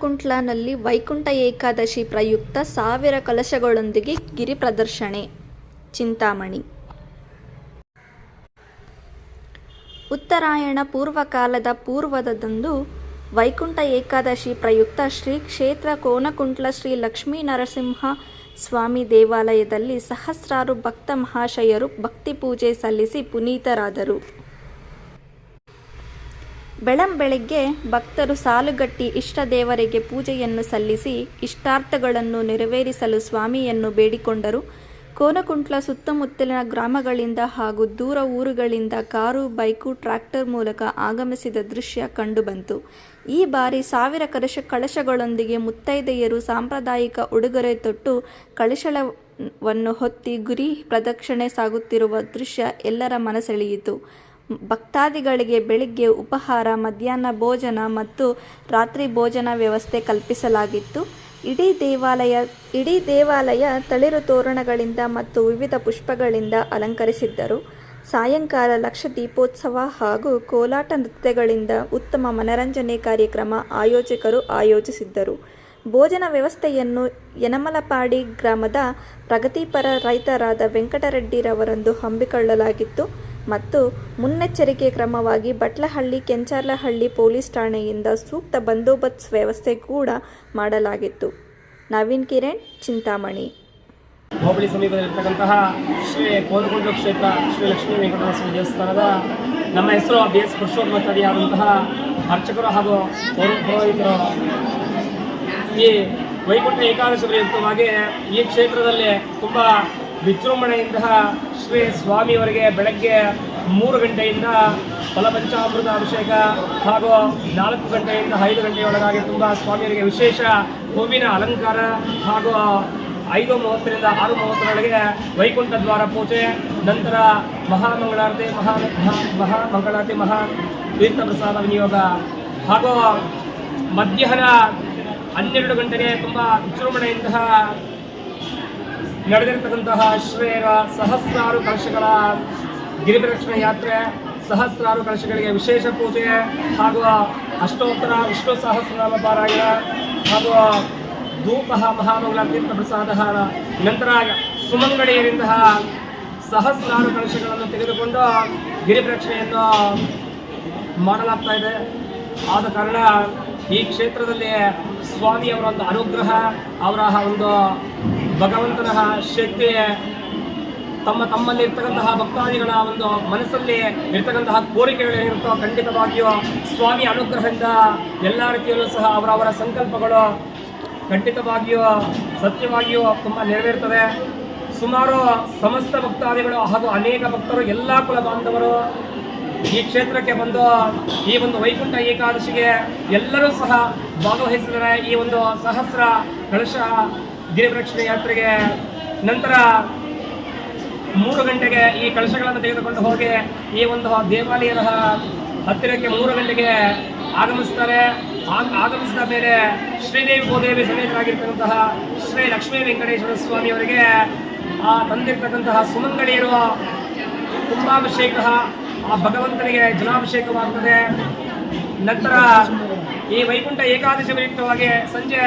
ಕೋನಕುಂಟ್ಲನಲ್ಲಿ ವೈಕುಂಠ ಏಕಾದಶಿ ಪ್ರಯುಕ್ತ ಸಾವಿರ ಕಲಶಗಳೊಂದಿಗೆ ಗಿರಿ ಪ್ರದರ್ಶನೆ. ಚಿಂತಾಮಣಿ. ಉತ್ತರಾಯಣ ಪೂರ್ವಕಾಲದ ಪೂರ್ವದದಂದು ವೈಕುಂಠ ಏಕಾದಶಿ ಪ್ರಯುಕ್ತ ಶ್ರೀ ಕ್ಷೇತ್ರ ಕೋನಕುಂಟ್ಲ ಶ್ರೀ ಲಕ್ಷ್ಮೀ ನರಸಿಂಹ ಸ್ವಾಮಿ ದೇವಾಲಯದಲ್ಲಿ ಸಹಸ್ರಾರು ಭಕ್ತ ಮಹಾಶಯರು ಭಕ್ತಿ ಪೂಜೆ ಸಲ್ಲಿಸಿ ಪುನೀತರಾದರು. ಬೆಳಂಬೆಳಗ್ಗೆ ಭಕ್ತರು ಸಾಲುಗಟ್ಟಿ ಇಷ್ಟ ದೇವರಿಗೆ ಪೂಜೆಯನ್ನು ಸಲ್ಲಿಸಿ ಇಷ್ಟಾರ್ಥಗಳನ್ನು ನೆರವೇರಿಸಲು ಸ್ವಾಮಿಯನ್ನು ಬೇಡಿಕೊಂಡರು. ಕೋನಕುಂಟ್ಲ ಸುತ್ತಮುತ್ತಲಿನ ಗ್ರಾಮಗಳಿಂದ ಹಾಗೂ ದೂರ ಊರುಗಳಿಂದ ಕಾರು, ಬೈಕು, ಟ್ರ್ಯಾಕ್ಟರ್ ಮೂಲಕ ಆಗಮಿಸಿದ ದೃಶ್ಯ ಕಂಡುಬಂತು. ಈ ಬಾರಿ ಸಾವಿರ ಕಲಶ ಕಳಶಗಳೊಂದಿಗೆ ಮುತ್ತೈದೆಯರು ಸಾಂಪ್ರದಾಯಿಕ ಉಡುಗೊರೆ ತೊಟ್ಟು ಕಳಶಳವನ್ನು ಹೊತ್ತಿ ಗುರಿ ಪ್ರದಕ್ಷಿಣೆ ಸಾಗುತ್ತಿರುವ ದೃಶ್ಯ ಎಲ್ಲರ ಮನಸೆಳೆಯಿತು. ಭಕ್ತಾದಿಗಳಿಗೆ ಬೆಳಿಗ್ಗೆ ಉಪಹಾರ, ಮಧ್ಯಾಹ್ನ ಭೋಜನ ಮತ್ತು ರಾತ್ರಿ ಭೋಜನ ವ್ಯವಸ್ಥೆ ಕಲ್ಪಿಸಲಾಗಿತ್ತು. ಇಡೀ ದೇವಾಲಯ ಇಡೀ ದೇವಾಲಯ ತಳಿರು ತೋರಣಗಳಿಂದ ಮತ್ತು ವಿವಿಧ ಪುಷ್ಪಗಳಿಂದ ಅಲಂಕರಿಸಿದ್ದರು. ಸಾಯಂಕಾಲ ಲಕ್ಷ ದೀಪೋತ್ಸವ ಹಾಗೂ ಕೋಲಾಟ ನೃತ್ಯಗಳಿಂದ ಉತ್ತಮ ಮನರಂಜನೆ ಕಾರ್ಯಕ್ರಮ ಆಯೋಜಕರು ಆಯೋಜಿಸಿದ್ದರು. ಭೋಜನ ವ್ಯವಸ್ಥೆಯನ್ನು ಯನಮಲಪಾಡಿ ಗ್ರಾಮದ ಪ್ರಗತಿಪರ ರೈತರಾದ ವೆಂಕಟರೆಡ್ಡಿರವರಂದು ಹಮ್ಮಿಕೊಳ್ಳಲಾಗಿತ್ತು. ಮತ್ತು ಮುನ್ನೆಚ್ಚರಿಕೆ ಕ್ರಮವಾಗಿ ಬಟ್ಲಹಳ್ಳಿ, ಕೆಂಚಾರ್ಲಹಳ್ಳಿ ಪೊಲೀಸ್ ಠಾಣೆಯಿಂದ ಸೂಕ್ತ ಬಂದೋಬಸ್ತ್ ವ್ಯವಸ್ಥೆ ಕೂಡ ಮಾಡಲಾಗಿತ್ತು. ನವೀನ್ ಕಿರಣ್, ಚಿಂತಾಮಣಿ. ಹೋಬಳಿ ಸಮೀಪದಲ್ಲಿರ್ತಕ್ಕಂತಹ ಶ್ರೀ ಕೋನಗುಂಡ್ಲು ಕ್ಷೇತ್ರ ಶ್ರೀ ಲಕ್ಷ್ಮೀ ವೆಂಕಟೇಶ್ವರ ಸ್ವಾಮಿ ದೇವಸ್ಥಾನದ ನಮ್ಮ ಹೆಸರು ಬಿ ಎಸ್ ಪುರುಷೋತ್ತಮಾಚಾರ್ಯಾದಂತಹ ಅರ್ಚಕರು ಹಾಗೂ ಪೌರ- ಪುರೋಹಿತರು. ಈ ವೈಕುಂಠ ಏಕಾದಶಿ ಪ್ರಯುಕ್ತವಾಗಿ ಈ ಕ್ಷೇತ್ರದಲ್ಲಿ ತುಂಬ ವಿಜೃಂಭಣೆಯಿಂದ ಶ್ರೀ ಸ್ವಾಮಿಯವರಿಗೆ ಬೆಳಗ್ಗೆ ಮೂರು ಗಂಟೆಯಿಂದ ಫಲಪಂಚಾಮೃತ ಅಭಿಷೇಕ ಹಾಗೂ ನಾಲ್ಕು ಗಂಟೆಯಿಂದ ಐದು ಗಂಟೆಯೊಳಗಾಗಿ ತುಂಬ ಸ್ವಾಮಿಯವರಿಗೆ ವಿಶೇಷ ಹೂವಿನ ಅಲಂಕಾರ ಹಾಗೂ ಐದು ಮೂವತ್ತರಿಂದ ಆರು ಮೂವತ್ತರೊಳಗೆ ವೈಕುಂಠ ದ್ವಾರ ಪೂಜೆ, ನಂತರ ಮಹಾಮಂಗಳಾರತಿ, ಮಹಾ ಮಹಾ- ಮಂಗಳಾರತಿ ಮಹಾ ತೀರ್ಥ ಪ್ರಸಾದ ವಿನಿಯೋಗ ಹಾಗೂ ಮಧ್ಯಾಹ್ನ ಹನ್ನೆರಡು ಗಂಟೆಗೆ ತುಂಬ ವಿಜೃಂಭಣೆಯಿಂದ ನಡೆದಿರತಕ್ಕಂತಹ ಶ್ರೇಯರ ಸಹಸ್ರಾರು ಕಲಶಗಳ ಗಿರಿಪ್ರದಕ್ಷಿಣೆ ಯಾತ್ರೆ, ಸಹಸ್ರಾರು ಕಲಶಗಳಿಗೆ ವಿಶೇಷ ಪೂಜೆ ಹಾಗೂ ಅಷ್ಟೋತ್ತರ ವಿಷ್ಣು ಸಹಸ್ರನಾಮ ಪಾರಾಯಣ ಹಾಗೂ ಧೂಪ ಮಹಾಮಂಗಳ ತೀರ್ಥ ಪ್ರಸಾದ ನಂತರ ಸುಮಂಗಡಿಯರಿಂತಹ ಸಹಸ್ರಾರು ಕಲಶಗಳನ್ನು ತೆಗೆದುಕೊಂಡು ಗಿರಿಪ್ರದಕ್ಷಿಣೆಯನ್ನು ಮಾಡಲಾಗ್ತಾ ಇದೆ. ಆದ ಕಾರಣ ಈ ಕ್ಷೇತ್ರದಲ್ಲಿ ಸ್ವಾಮಿಯವರ ಒಂದು ಅನುಗ್ರಹ, ಅವರ ಒಂದು ಭಗವಂತನ ಶಕ್ತಿಯ ತಮ್ಮ ತಮ್ಮಲ್ಲಿ ಇರ್ತಕ್ಕಂತಹ ಭಕ್ತಾದಿಗಳ ಒಂದು ಮನಸ್ಸಲ್ಲಿ ಇರ್ತಕ್ಕಂತಹ ಕೋರಿಕೆಗಳೇನಿರುತ್ತೋ ಖಂಡಿತವಾಗಿಯೂ ಸ್ವಾಮಿ ಅನುಗ್ರಹದಿಂದ ಎಲ್ಲ ರೀತಿಯಲ್ಲೂ ಸಹ ಅವರವರ ಸಂಕಲ್ಪಗಳು ಖಂಡಿತವಾಗಿಯೂ ಸತ್ಯವಾಗಿಯೂ ತುಂಬ ನೆರವೇರ್ತದೆ. ಸುಮಾರು ಸಮಸ್ತ ಭಕ್ತಾದಿಗಳು ಹಾಗೂ ಅನೇಕ ಭಕ್ತರು ಎಲ್ಲ ಕುಲ ಬಾಂಧವರು ಈ ಕ್ಷೇತ್ರಕ್ಕೆ ಬಂದು ಈ ಒಂದು ವೈಕುಂಠ ಏಕಾದಶಿಗೆ ಎಲ್ಲರೂ ಸಹ ಭಾಗವಹಿಸಿದರೆ ಈ ಒಂದು ಸಹಸ್ರ ಕಳಶ ಗಿರಿಪ್ರಕ್ಷಣೆ ಯಾತ್ರೆಗೆ ನಂತರ ಮೂರು ಗಂಟೆಗೆ ಈ ಕಳಶಗಳನ್ನು ತೆಗೆದುಕೊಂಡು ಹೋಗಿ ಈ ಒಂದು ದೇವಾಲಯದ ಹತ್ತಿರಕ್ಕೆ ಮೂರು ಗಂಟೆಗೆ ಆಗಮಿಸ್ತಾರೆ. ಆಗ- ಆಗಮಿಸಿದ ಮೇಲೆ ಶ್ರೀದೇವಿ ಭೂದೇವಿ ಸಮೇತರಾಗಿರ್ತಕ್ಕಂತಹ ಶ್ರೀ ಲಕ್ಷ್ಮೀ ವೆಂಕಟೇಶ್ವರ ಸ್ವಾಮಿಯವರಿಗೆ ಆ ತಂದಿರ್ತಕ್ಕಂತಹ ಸುಮಂಗಡಿಯರು ಕುಂಭಾಭಿಷೇಕ, ಆ ಭಗವಂತನಿಗೆ ಜಲಾಭಿಷೇಕವಾಗ್ತದೆ. ನಂತರ ಈ ವೈಕುಂಠ ಏಕಾದಶಿ ಪ್ರಯುಕ್ತವಾಗಿ ಸಂಜೆ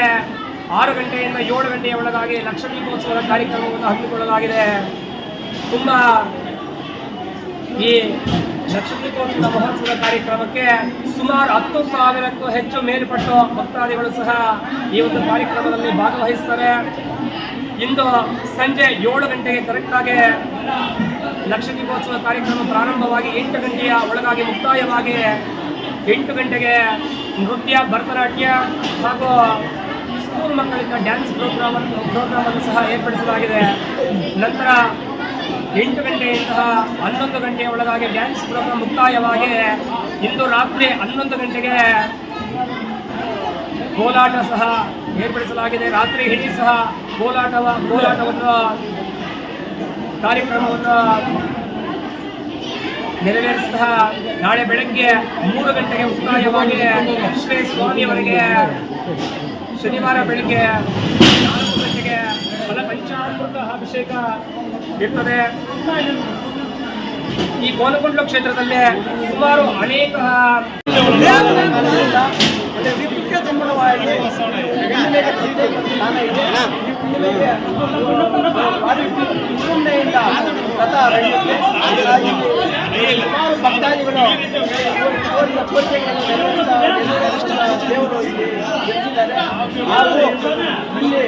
ಆರು ಗಂಟೆಯಿಂದ ಏಳು ಗಂಟೆಯ ಒಳಗಾಗಿ ಲಕ್ಷ ದೀಪೋತ್ಸವದ ಕಾರ್ಯಕ್ರಮವನ್ನು ಹಮ್ಮಿಕೊಳ್ಳಲಾಗಿದೆ. ತುಂಬ ಈ ಲಕ್ಷ ದೀಪೋತ್ಸವ ಮಹೋತ್ಸವದ ಕಾರ್ಯಕ್ರಮಕ್ಕೆ ಸುಮಾರು ಹತ್ತು ಸಾವಿರಕ್ಕೂ ಹೆಚ್ಚು ಮೇಲ್ಪಟ್ಟು ಭಕ್ತಾದಿಗಳು ಸಹ ಈ ಒಂದು ಕಾರ್ಯಕ್ರಮದಲ್ಲಿ ಭಾಗವಹಿಸ್ತಾರೆ. ಇಂದು ಸಂಜೆ ಏಳು ಗಂಟೆಗೆ ಕರೆಕ್ಟಾಗಿ ಲಕ್ಷ ದೀಪೋತ್ಸವ ಕಾರ್ಯಕ್ರಮ ಪ್ರಾರಂಭವಾಗಿ ಎಂಟು ಗಂಟೆಯ ಒಳಗಾಗಿ ಮುಕ್ತಾಯವಾಗಿ ಎಂಟು ಗಂಟೆಗೆ ನೃತ್ಯ, ಭರತನಾಟ್ಯ ಹಾಗೂ ಸ್ಕೂಲ್ ಮಕ್ಕಳಿಂದ ಡ್ಯಾನ್ಸ್ ಪ್ರೋಗ್ರಾಮ್ ಅನ್ನು ಸಹ ಏರ್ಪಡಿಸಲಾಗಿದೆ. ನಂತರ ಎಂಟು ಗಂಟೆಯಿಂದ ಹನ್ನೊಂದು ಗಂಟೆಯ ಒಳಗಾಗಿ ಡ್ಯಾನ್ಸ್ ಪ್ರೋಗ್ರಾಮ್ ಮುಕ್ತಾಯವಾಗಿ ಇಂದು ರಾತ್ರಿ ಹನ್ನೊಂದು ಗಂಟೆಗೆ ಕೋಲಾಟ ಸಹ ಏರ್ಪಡಿಸಲಾಗಿದೆ. ರಾತ್ರಿ ಹಿಡಿ ಸಹ ಕೋಲಾಟವ, ಕೋಲಾಟವನ್ನು ಕಾರ್ಯಕ್ರಮವನ್ನು ನೆರವೇರಿಸಿದ ನಾಳೆ ಬೆಳಗ್ಗೆ ಮೂರು ಗಂಟೆಗೆ ಮುಕ್ತಾಯವಾಗಿ ಶ್ರೀ ಸ್ವಾಮಿಯವರಿಗೆ ಶನಿವಾರ ಬೆಳಿಗ್ಗೆ ನಾಲ್ಕು ಗಂಟೆಗೆ ಫಲ ಪಂಚಾಮೃತ ಅಭಿಷೇಕ ಇರ್ತದೆ. ಈ ಕೋಲಗುಂಡ್ಲ ಕ್ಷೇತ್ರದಲ್ಲಿ ಸುಮಾರು ಅನೇಕ ಸುಮಾರು ಭಕ್ತಾದಿಗಳು ದೇವರು ಗೆದ್ದಿದ್ದಾರೆ ಹಾಗೂ ಇಲ್ಲಿ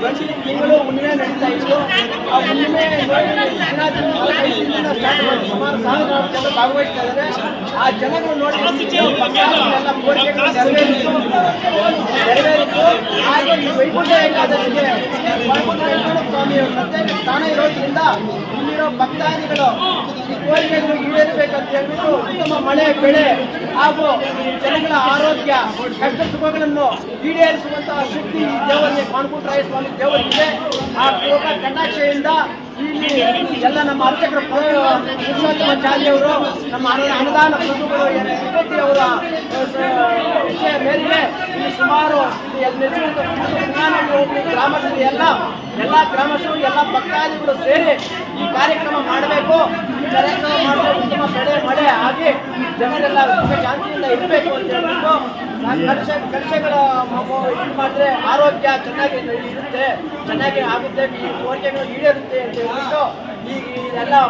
ಪ್ರತಿ ತಿಂಗಳು ಹುಣ್ಣಿಮೆ ನಡೀತಾ ಇತ್ತು. ಆ ಹುಣ್ಣಿಮೆ ಸುಮಾರು ಸಾವಿರಾರು ಜನ ಭಾಗವಹಿಸ್ತಾ ಇದ್ದಾರೆ. ಆ ಜನಗಳು ನೋಡಿ ಕೋರಿಕೆಗಳು ನೆರವೇರಿತು. ನೆರವೇರಿತು. ಹಾಗೆ ವೆಂಕಟೇಶ್ವರ ಸ್ವಾಮಿಯ ಸ್ಥಾನ ಇರೋದ್ರಿಂದ ಇಲ್ಲಿರೋ ಭಕ್ತಾದಿಗಳು ಕೋರಿಕೆಗಳು ಈಡೇರಬೇಕಂತ ಹೇಳ್ಬಿಟ್ಟು ಉತ್ತಮ ಮಳೆ, ಬೆಳೆ ಹಾಗೂ ಜನಗಳ ಆರೋಗ್ಯ, ಕಷ್ಟ ಸುಖಗಳನ್ನು ಈಡೇರಿಸುವಂತಹ ಶಕ್ತಿ ಈ ದೇವರಿಗೆ ಕಾನ್ಕುಟ್ರಾಯ ಸ್ವಾಮಿ ದೇವರಿಗೆ ಆ ಕೃಪಾ ಕಟಾಕ್ಷೆಯಿಂದ ಇಲ್ಲಿ ಎಲ್ಲ ನಮ್ಮ ಅರ್ಚಕರ, ಪುರುಷೋತ್ತಮ ಚಾಲಿಯವರು ನಮ್ಮ ಅನುದಾನ ಪ್ರಭುಗಳು ಅವರ ವಿಷಯ ಮೇರೆಗೆ ಇಲ್ಲಿ ಸುಮಾರು ಎಲ್ಲಿ ಹೋಬಳಿ ಗ್ರಾಮಸ್ಥರು ಎಲ್ಲ ಎಲ್ಲ ಗ್ರಾಮಸ್ಥರು, ಎಲ್ಲ ಭಕ್ತಾದಿಗಳು ಸೇರಿ ಈ ಕಾರ್ಯಕ್ರಮ ಮಾಡಬೇಕು. ಈ ಕಾರ್ಯಕ್ರಮ ಮಾಡಬೇಕು ಉತ್ತಮ ಸಡೆ ಮಳೆ ಆಗಿ ಜನರೆಲ್ಲ ಶಾಂತಿಯಿಂದ ಇರಬೇಕು ಅಂತ ಹೇಳ್ಬಿಟ್ಟು ಕಲಶ ಕಲಶಗಳ ಇದು ಮಾಡಿದ್ರೆ ಆರೋಗ್ಯ ಚೆನ್ನಾಗಿ ಇರುತ್ತೆ, ಚೆನ್ನಾಗಿ ಆಗುತ್ತೆ, ಈ ಕೋರಿಕೆಗಳು ಈಡೇರುತ್ತೆ ಅಂತ ಹೇಳ್ಬಿಟ್ಟು ಈ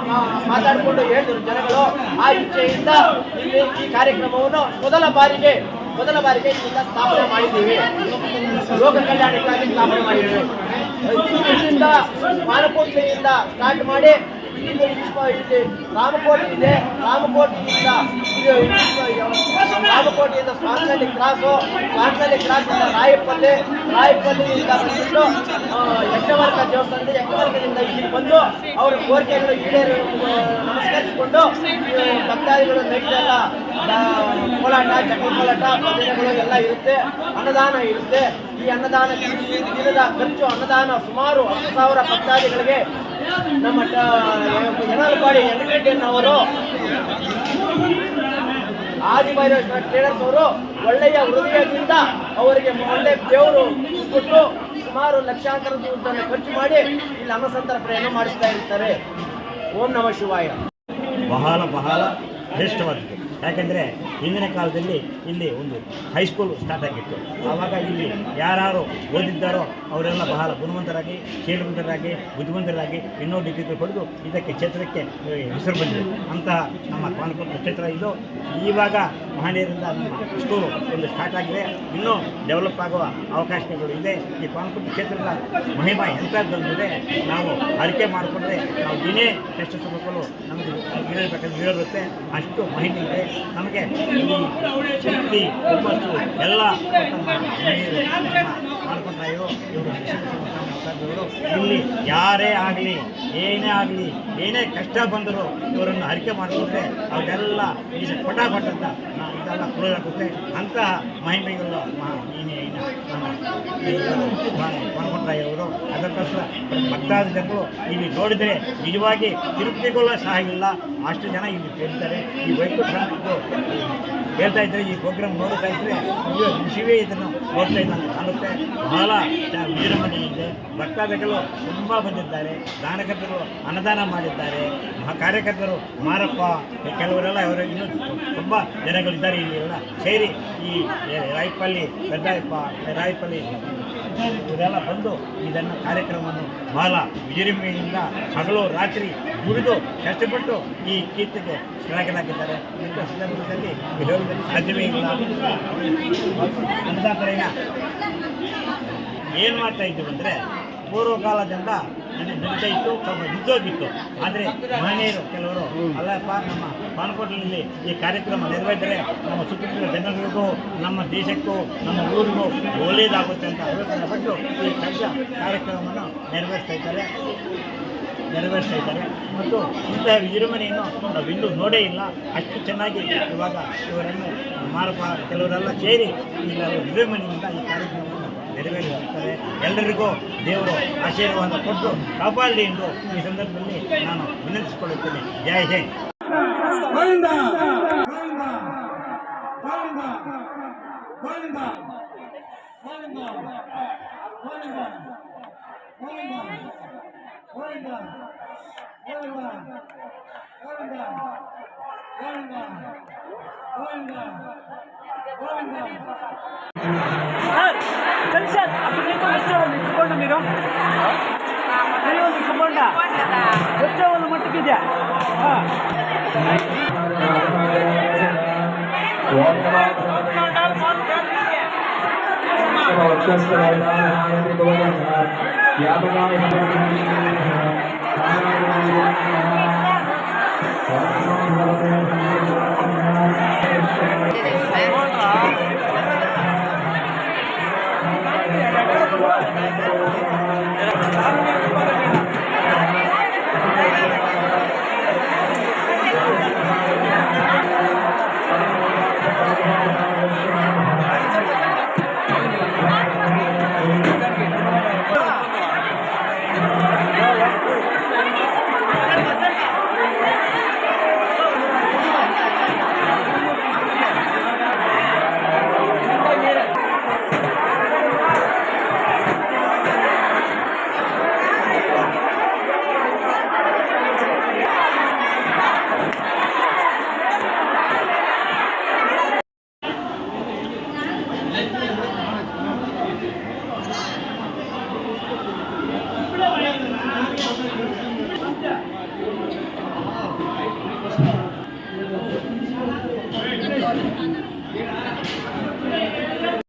ಮಾ- ಮಾತಾಡಿಕೊಂಡು ಹೇಳಿದ್ರು ಜನಗಳು. ಆ ಇಚ್ಛೆಯಿಂದ ಈ ಕಾರ್ಯಕ್ರಮವನ್ನು ಮೊದಲ ಬಾರಿಗೆ ಮೊದಲ ಬಾರಿಗೆ ಇಲ್ಲಿಂದ ಸ್ಥಾಪನೆ ಮಾಡಿದ್ದೀವಿ. ಲೋಕ ಕಲ್ಯಾಣಕ್ಕಾಗಿ ಸ್ಥಾಪನೆ ಮಾಡಿದ್ದೇವೆ. ಮಾನಕೋತ್ಸವದಿಂದ ಸ್ಟಾರ್ಟ್ ಮಾಡಿ ಇಲ್ಲಿ ಇಸ್ಪ- ಇಲ್ಲಿ ರಾಮಕೋಟೆ ಇದೆ. ರಾಮಕೋಟೆಯಿಂದ ರಾಮಕೋಟೆಯಿಂದ ಸ್ವಾಮಿನಲ್ಲಿ ಕ್ರಾಸು. ಸ್ವಾಮಿನಲ್ಲಿ ಕ್ರಾಸಿಂದ ರಾಯಪಲ್ಲಿ ರಾಯಪಲ್ಲಿಯಿಂದ ಬಂದುಬಿಟ್ಟು ಯಜ್ಞವರ್ಗ ದೇವಸ್ಥಾನದ ಯಜ್ಞವರ್ಗದಿಂದ ಇಲ್ಲಿ ಬಂದು ಅವರ ಕೋರಿಕೆಗಳು ಈಡೇರಿ ನಮಸ್ಕರಿಸಿಕೊಂಡು ಭಕ್ತಾದಿಗಳು ನೈಟೆಲ್ಲ ಕೋಲಾಟ ಚಕ್ರ ಕೋಲಾಟ ಭಜನೆಗಳು ಎಲ್ಲ ಇರುತ್ತೆ. ಅನ್ನದಾನ ಇರುತ್ತೆ. ಈ ಅನ್ನದಾನ ದಿನದ ಖರ್ಚು ಅನ್ನದಾನ ಸುಮಾರು ಹತ್ತು ಸಾವಿರ ಭಕ್ತಾದಿಗಳಿಗೆ ನಮ್ಮ ಜನರಪಾಡಿ ವೆಂಕಟರೆಡ್ಡಿಯನ್ನವರು ಆದಿಭೈರವೇಶ್ವರ ಟ್ರೇಡರ್ಸ್ ಅವರು ಒಳ್ಳೆಯ ಹೃದಯದಿಂದ ಅವರಿಗೆ ಒಳ್ಳೆ ದೇವರು ಕೊಟ್ಟು ಸುಮಾರು ಲಕ್ಷಾಂತರ ದುಡ್ಡನ್ನು ಖರ್ಚು ಮಾಡಿ ಇಲ್ಲಿ ಅನ್ನಸಂತರ್ಪಣೆಯನ್ನು ಮಾಡಿಸ್ತಾ ಇರ್ತಾರೆ. ಓಂ ನಮ ಶಿವಾಯ. ಬಹಳ ಬಹಳ ಶ್ರೇಷ್ಠವಾದದ್ದು. ಯಾಕೆಂದರೆ ಹಿಂದಿನ ಕಾಲದಲ್ಲಿ ಇಲ್ಲಿ ಒಂದು ಹೈಸ್ಕೂಲ್ ಸ್ಟಾರ್ಟ್ ಆಗಿತ್ತು. ಆವಾಗ ಇಲ್ಲಿ ಯಾರು ಓದಿದ್ದಾರೋ ಅವರೆಲ್ಲ ಬಹಳ ಗುಣವಂತರಾಗಿ ಶೀಲವಂತರಾಗಿ ಬುದ್ಧಿವಂತರಾಗಿ ಇನ್ನೂ ಡಿಗ್ರಿ ಪಡೆದು ಇದಕ್ಕೆ ಕ್ಷೇತ್ರಕ್ಕೆ ಹೆಸರು ಬಂದಿದೆ. ಅಂತಹ ನಮ್ಮ ಕಾನ್ಪುರ ಕ್ಷೇತ್ರ ಇದು. ಇವಾಗ ಮಹನೀಯರಿಂದ ಇಷ್ಟು ಒಂದು ಸ್ಟಾರ್ಟ್ ಆಗಿದೆ. ಇನ್ನೂ ಡೆವಲಪ್ ಆಗುವ ಅವಕಾಶಗಳು ಇದೆ. ಈ ಕಾನ್ಪುರ ಕ್ಷೇತ್ರದ ಮಹಿಮಾ ಎಂಥದ್ದಂದರೆ ನಾವು ಅರಿಕೆ ಮಾಡಿಕೊಂಡ್ರೆ ನಾವು ದಿನೇ ಟೆಸ್ಟ್ ಸುಖಗಳು ನಮಗೆ ಹೇಳಬೇಕಂತ ಹೇಳಿರುತ್ತೆ. ಅಷ್ಟು ಮಹಿಮೆ ಇದೆ. ನಮಗೆ ಶಕ್ತಿ, ಹುಮ್ಮಸ್ಸು ಎಲ್ಲ ಮಹಿಳೆಯರು ಮಾಡ್ಕೊತಾ ಇವರು ಇಲ್ಲಿ ಯಾರೇ ಆಗಲಿ, ಏನೇ ಆಗಲಿ, ಏನೇ ಕಷ್ಟ ಬಂದರೂ ಇವರನ್ನು ಹರಿಕೆ ಮಾಡಿಕೊಂಡ್ರೆ ಅವರೆಲ್ಲ ಈಗ ಪಟ ಪಟ್ಟಂತ ಇದೆಲ್ಲ ಕುಳಿಯಾಗುತ್ತೆ ಅಂತಹ ಮಹಿಮೆಗಳು ಅವರು ಅದಕ್ಕೋಸ್ಕರ ಭಕ್ತಾದ ಜನರು ಇಲ್ಲಿ ನೋಡಿದರೆ ನಿಜವಾಗಿ ತಿರುಪತಿಗೊಳ್ಳ ಸಹ ಇಲ್ಲ ಅಷ್ಟು ಜನ ಇಲ್ಲಿ ಕೇಳ್ತಾರೆ. ಈ ವೈಕುಂಠ ಹೇಳ್ತಾ ಇದ್ರೆ, ಈ ಪ್ರೋಗ್ರಾಮ್ ನೋಡ್ತಾ ಇದ್ದರೆ ಇದು ಶಿವೇ ಇದನ್ನು ನೋಡ್ತಾ ಇದ್ದಾನೆ ಕಾಣುತ್ತೆ ಬಹಳ ವಿಜೃಂಭಣೆಯಿದೆ ಭಕ್ತಾದಿಗಳು ತುಂಬ ಬಂದಿದ್ದಾರೆ. ದಾನಕರ್ತರು ಅನ್ನದಾನ ಮಾಡಿದ್ದಾರೆ. ಕಾರ್ಯಕರ್ತರು ಮಾರಪ್ಪ ಕೆಲವರೆಲ್ಲ ಅವರು ಇನ್ನೂ ತುಂಬ ಜನಗಳಿದ್ದಾರೆ. ಇಲ್ಲಿ ಎಲ್ಲ ಸೇರಿ ಈ ರಾಯಪಲ್ಲಿ ಪೆದ್ದಾಯಪ್ಪ ರಾಯಪಲ್ಲಿ ಇವರೆಲ್ಲ ಬಂದು ಇದನ್ನು ಕಾರ್ಯಕ್ರಮವನ್ನು ಬಹಳ ವಿಜೃಂಭಣೆಯಿಂದ ಹಗಲು ರಾತ್ರಿ ದುಡಿದು ಕಷ್ಟಪಟ್ಟು ಈ ಕೀರ್ತಿಗೆ ಶ್ಲಾಘನಾಗಿದ್ದಾರೆ. ಇಂಥ ಸಂದರ್ಭದಲ್ಲಿ ಸಾಧ್ಯವೇ ಇಲ್ಲ. ಅಂತ ಏನು ಮಾಡ್ತಾ ಇದ್ದೀವಿ ಅಂದರೆ, ಪೂರ್ವಕಾಲದಿಂದ ನಡೀತಾ ಇತ್ತು ನಿಂತೋಗಿತ್ತು ಆದರೆ ಮಹನೀಯರು ಕೆಲವರು, ಅಲ್ಲಪ್ಪ, ನಮ್ಮ ಪಾನಕೋಟೆಯಲ್ಲಿ ಈ ಕಾರ್ಯಕ್ರಮ ನೆರವೇರಿದರೆ ನಮ್ಮ ಸುತ್ತಮುತ್ತಲ ಜನರಿಗೂ, ನಮ್ಮ ದೇಶಕ್ಕೂ, ನಮ್ಮ ಊರಿಗೂ ಒಳ್ಳೆಯದಾಗುತ್ತೆ ಅಂತ ಆಲೋಚನೆ ಪಟ್ಟು ಈ ಕೆಲಸ ಕಾರ್ಯಕ್ರಮವನ್ನು ನೆರವೇರಿಸ್ತಾ ಇದ್ದಾರೆ. ನೆರವೇರಿಸ್ತಾ ಇದ್ದಾರೆ. ಮತ್ತು ಇಂತಹ ವಿಜೃಂಭಣೆಯನ್ನು ನಾವು ಇನ್ನೂ ನೋಡೇ ಇಲ್ಲ. ಅಷ್ಟು ಚೆನ್ನಾಗಿ ಇವಾಗ ಇವರನ್ನು ಮಾರಪ ಕೆಲವರೆಲ್ಲ ಸೇರಿ ಈಗ ವಿಜೃಂಭಣೆಯಿಂದ ಈ ಕಾರ್ಯಕ್ರಮವನ್ನು ನೆರವೇರಿಸುತ್ತಾರೆ ಎಲ್ಲರಿಗೂ ದೇವರು ಆಶೀರ್ವಾದ ಕೊಟ್ಟು ಕಾಪಾಡಲಿ ಎಂದು ಈ ಸಂದರ್ಭದಲ್ಲಿ ನಾನು ವಿನಂತಿಸಿಕೊಳ್ಳುತ್ತೇನೆ ಜೈ ಹಿಂದ್ ಕಲ್ಸರ್ ಅಷ್ಟು ನೀಕು ಎಷ್ಟೋ ಒಂದು ಒಂದು ಇಟ್ಕೊಂಡ ಎಷ್ಟೋ ಒಂದು ಮಟ್ಟಕ್ಕಿದೆಯಾ ಹಾಂ